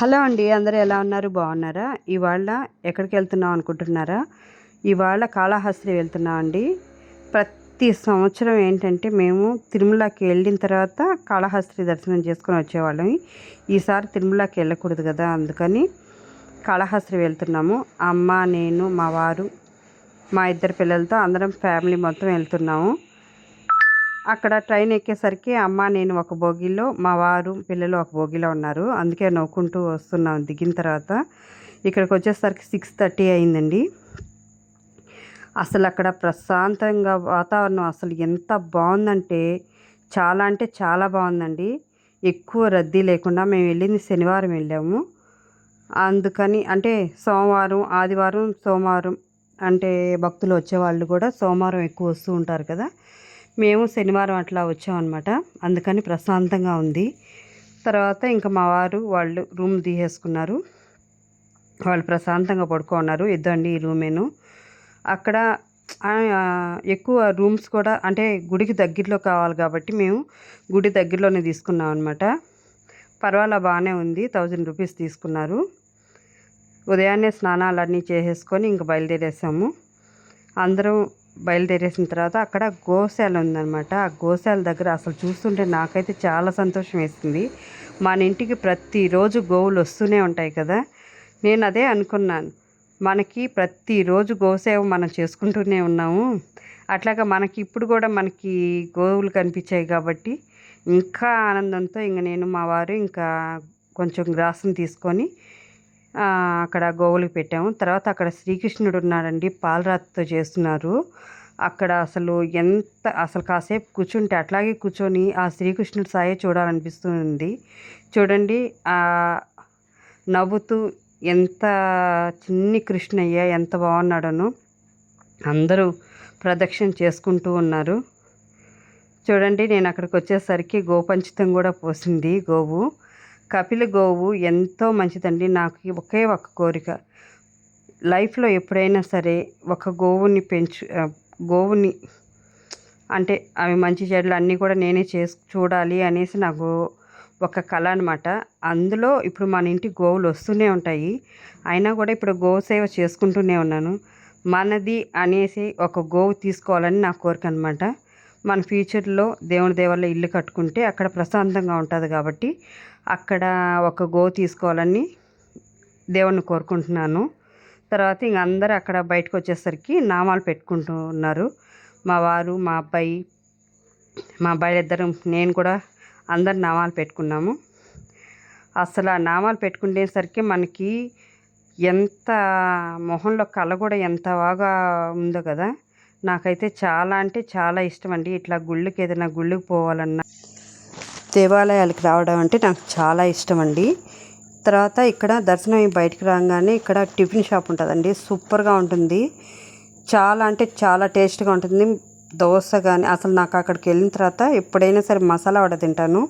Hello అండి అందరూ ఎలా ఉన్నారు? బాగున్నారా? ఇవాళ ఎక్కడికి వెళ్తున్నాం అనుకుంటున్నారా? ఇవాళ కాళహస్తి వెళ్తున్నాం అండి. ప్రతి సంవత్సరం ఏంటంటే మేము తిరుమలకి వెళ్ళిన తర్వాత కాళహస్తి దర్శనం చేసుకొని వచ్చేవాళ్ళం. ఈసారి తిరుమలకి వెళ్ళకూడదు కదా అందుకని కాళహస్తి వెళ్తున్నాము. అమ్మ నేను మా వారు మా ఇద్దరు పిల్లలతో అందరం ఫ్యామిలీ మొత్తం వెళ్తున్నాము. అక్కడ ట్రైన్ ఎక్కేసరికి అమ్మ నేను ఒక బోగిలో మా వారు పిల్లలు ఒక బోగిలో ఉన్నారు. అందుకే నవ్వుకుంటూ వస్తున్నాం దిగిన తర్వాత. ఇక్కడికి వచ్చేసరికి సిక్స్ థర్టీ అయిందండి. అసలు అక్కడ ప్రశాంతంగా వాతావరణం అసలు ఎంత బాగుందంటే చాలా అంటే చాలా బాగుందండి. ఎక్కువ రద్దీ లేకుండా మేము వెళ్ళింది శనివారం వెళ్ళాము. అందుకని అంటే సోమవారం ఆదివారం సోమవారం అంటే భక్తులు వచ్చేవాళ్ళు కూడా సోమవారం ఎక్కువ వస్తూ ఉంటారు కదా. మేము శనివారం అట్లా వచ్చామన్నమాట. అందుకని ప్రశాంతంగా ఉంది. తర్వాత ఇంకా మా వారు వాళ్ళు రూమ్ తీసేసుకున్నారు. వాళ్ళు ప్రశాంతంగా పడుకున్నారు. ఇద్దండి ఈ రూమేను. అక్కడ ఎక్కువ రూమ్స్ కూడా అంటే గుడికి దగ్గరలో కావాలి కాబట్టి మేము గుడి దగ్గరలోనే తీసుకున్నాం అనమాట పర్వాలా బాగానే ఉంది. థౌజండ్ రూపీస్ తీసుకున్నారు. ఉదయాన్నే స్నానాలు అన్నీ చేసేసుకొని ఇంక బయలుదేరేసాము. అందరం బయలుదేరేసిన తర్వాత అక్కడ గోశాల ఉందన్నమాట. ఆ గోశాల దగ్గర అసలు చూస్తుంటే నాకైతే చాలా సంతోషం వేసింది. మన ఇంటికి ప్రతిరోజు గోవులు వస్తూనే ఉంటాయి కదా. నేను అదే అనుకున్నాను. మనకి ప్రతిరోజు గోసేవ మనం చేసుకుంటూనే ఉన్నాము. అట్లాగా మనకి ఇప్పుడు కూడా మనకి గోవులు కనిపించాయి కాబట్టి ఇంకా ఆనందంతో ఇంక నేను మా వారు ఇంకా కొంచెం గ్రాసం తీసుకొని అక్కడ గోవులకు పెట్టాము. తర్వాత అక్కడ శ్రీకృష్ణుడు ఉన్నాడండి పాలరాతితో చేస్తున్నారు. అక్కడ అసలు ఎంత అసలు కాసేపు కూర్చుంటే అట్లాగే కూర్చొని ఆ శ్రీకృష్ణుడి సాయే చూడాలనిపిస్తుంది. చూడండి నవ్వుతూ ఎంత చిన్ని కృష్ణయ్య ఎంత బాగున్నాడను అందరూ ప్రదక్షిణ చేసుకుంటూ ఉన్నారు. చూడండి నేను అక్కడికి వచ్చేసరికి గోపంచితం కూడా పోసింది గోవు. కపిల గోవు ఎంతో మంచిదండి. నాకు ఒకే ఒక కోరిక. లైఫ్లో ఎప్పుడైనా సరే ఒక గోవుని పెంచు గోవుని అంటే అవి మంచి చెడ్లు అన్నీ కూడా నేనే చేసి చూడాలి అనేసి నాకు ఒక కళ అనమాట అందులో ఇప్పుడు మన ఇంటి గోవులు వస్తూనే ఉంటాయి. అయినా కూడా ఇప్పుడు గోవు సేవ చేసుకుంటూనే ఉన్నాను. మనది అనేసి ఒక గోవు తీసుకోవాలని నా కోరిక అనమాట మన ఫ్యూచర్లో దేవుని దేవుళ్ళ ఇల్లు కట్టుకుంటే అక్కడ ప్రశాంతంగా ఉంటుంది కాబట్టి అక్కడ ఒక గో తీసుకోవాలని దేవుణ్ణి కోరుకుంటున్నాను. తర్వాత ఇంక అందరు అక్కడ బయటకు వచ్చేసరికి నామాలు పెట్టుకుంటున్నారు మా వారు మా అబ్బాయి మా అబ్బాయి ఇద్దరు నేను కూడా అందరు నామాలు పెట్టుకున్నాము. అసలు ఆ నామాలు పెట్టుకునేసరికి మనకి ఎంత మొహంలో కళ కూడా ఎంత బాగా ఉందో కదా. నాకైతే చాలా అంటే చాలా ఇష్టం అండి. ఇట్లా గుళ్ళకి ఏదైనా గుళ్ళకి పోవాలన్నా. దేవాలయాలకు రావడం అంటే నాకు చాలా ఇష్టం అండి తర్వాత ఇక్కడ దర్శనం బయటకు రాగానే ఇక్కడ టిఫిన్ షాప్ ఉంటుందండి. సూపర్గా ఉంటుంది. చాలా అంటే చాలా టేస్ట్గా ఉంటుంది. దోశ కానీ అసలు నాకు అక్కడికి వెళ్ళిన తర్వాత ఎప్పుడైనా సరే మసాలా వడ తింటాను.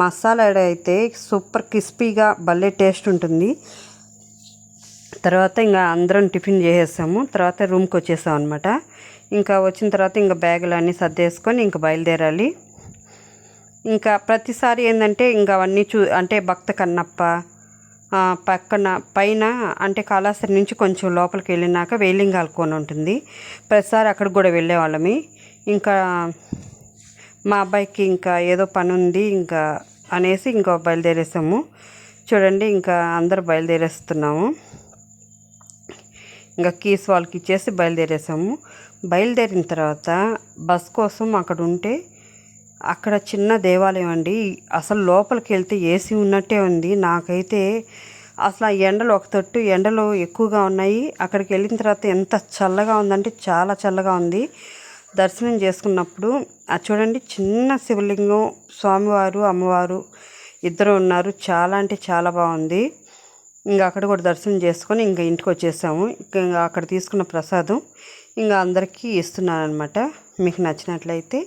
మసాలా వడ అయితే సూపర్ క్రిస్పీగా భలే టేస్ట్ ఉంటుంది. తర్వాత ఇంకా అందరం టిఫిన్ చేసేసాము. తర్వాత రూమ్కి వచ్చేసాం అనమాట ఇంకా వచ్చిన తర్వాత ఇంకా బ్యాగులు అన్నీ సర్దేసుకొని ఇంకా బయలుదేరాలి. ఇంకా ప్రతిసారి ఏంటంటే ఇంకా అవన్నీ చూ అంటే భక్త కన్నప్ప పక్కన పైన అంటే కాళాస్త్రి నుంచి కొంచెం లోపలికి వెళ్ళినాక వేలింగాల కోన ఉంటుంది. ప్రతిసారి అక్కడికి కూడా వెళ్ళేవాళ్ళమి ఇంకా మా అబ్బాయికి ఇంకా ఏదో పని ఉంది ఇంకా అనేసి ఇంకా బయలుదేరేసాము. చూడండి ఇంకా అందరు బయలుదేరేస్తున్నాము. ఇంకా కీస్ వాళ్ళకి ఇచ్చేసి బయలుదేరేసాము. బయలుదేరిన తర్వాత బస్ కోసం అక్కడ ఉంటే అక్కడ చిన్న దేవాలయం అండి. అసలు లోపలికి వెళ్తే ఏసీ ఉన్నట్టే ఉంది. నాకైతే అసలు ఆ ఎండలు ఒక తొట్టు ఎండలు ఎక్కువగా ఉన్నాయి. అక్కడికి వెళ్ళిన తర్వాత ఎంత చల్లగా ఉందంటే చాలా చల్లగా ఉంది. దర్శనం చేసుకున్నప్పుడు అది చూడండి చిన్న శివలింగం స్వామివారు అమ్మవారు ఇద్దరు ఉన్నారు. చాలా అంటే చాలా బాగుంది. ఇంకా అక్కడ కూడా దర్శనం చేసుకొని ఇంకా ఇంటికి వచ్చేసాము. ఇంకా అక్కడ తీసుకున్న ప్రసాదం ఇంకా అందరికీ ఇస్తున్నాను అనమాట మీకు నచ్చినట్లయితే